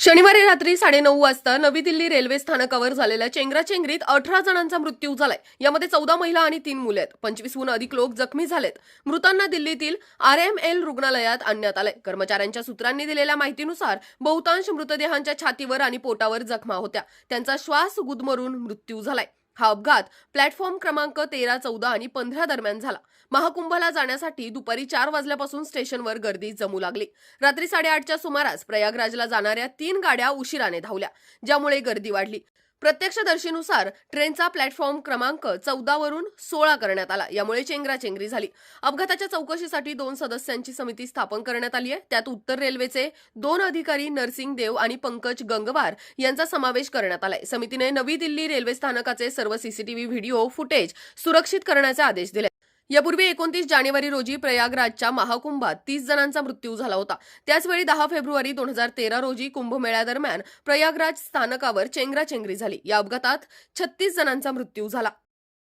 शनिवारी रात्री साडेनऊ वाजता नवी दिल्ली रेल्वे स्थानकावर झालेल्या चेंगराचेंगरीत अठरा जणांचा मृत्यू झालाय. यामध्ये चौदा महिला आणि तीन मुले आहेत. पंचवीसहून अधिक लोक जखमी झालेत. मृतांना दिल्लीतील आर एम एल रुग्णालयात आणण्यात आलंय. कर्मचाऱ्यांच्या सूत्रांनी दिलेल्या माहितीनुसार बहुतांश मृतदेहांच्या छातीवर आणि पोटावर जखमा होत्या. त्यांचा श्वास गुदमरून मृत्यू झालाय. हा अपघात प्लॅटफॉर्म क्रमांक तेरा चौदा आणि पंधरा दरम्यान झाला. महाकुंभला जाण्यासाठी दुपारी चार वाजल्यापासून स्टेशनवर गर्दी जमू लागली. रात्री साडेआठच्या सुमारास प्रयागराजला जाणाऱ्या तीन गाड्या उशिराने धावल्या ज्यामुळे गर्दी वाढली. प्रत्यक्षदर्शीनुसार ट्रेनचा प्लॅटफॉर्म क्रमांक चौदा वरून सोळा करण्यात आला. यामुळे चेंगराचेंगरी झाली. अपघाताच्या चौकशीसाठी दोन सदस्यांची समिती स्थापन करण्यात आली आहे. त्यात उत्तर रेल्वेचे दोन अधिकारी नरसिंग देव आणि पंकज गंगवार यांचा समावेश करण्यात आलाय. समितीने नवी दिल्ली रेल्वे स्थानकाचे सर्व सीसीटीव्ही व्हिडिओ फुटेज सुरक्षित करण्याचे आदेश दिले. यापूर्वी एकोणतीस जानेवारी रोजी प्रयागराजच्या महाकुंभात तीस जणांचा मृत्यू झाला होता. त्याचवेळी दहा फेब्रुवारी दोन हजार तेरा रोजी कुंभमेळ्यादरम्यान प्रयागराज स्थानकावर चेंगराचेंगरी झाली. या अपघातात छत्तीस जणांचा मृत्यू झाला.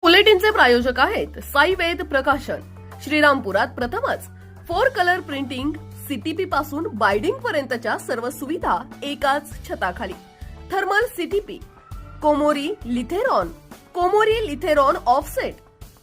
बुलेटिनचे प्रायोजक आहेत साई वेद प्रकाशन. श्रीरामपुरात प्रथमच फोर कलर प्रिंटिंग सीटीपी पासून बायडिंग पर्यंतच्या सर्व सुविधा एकाच छताखाली. Thermal CTP Komori Lithrone Komori Lithrone offset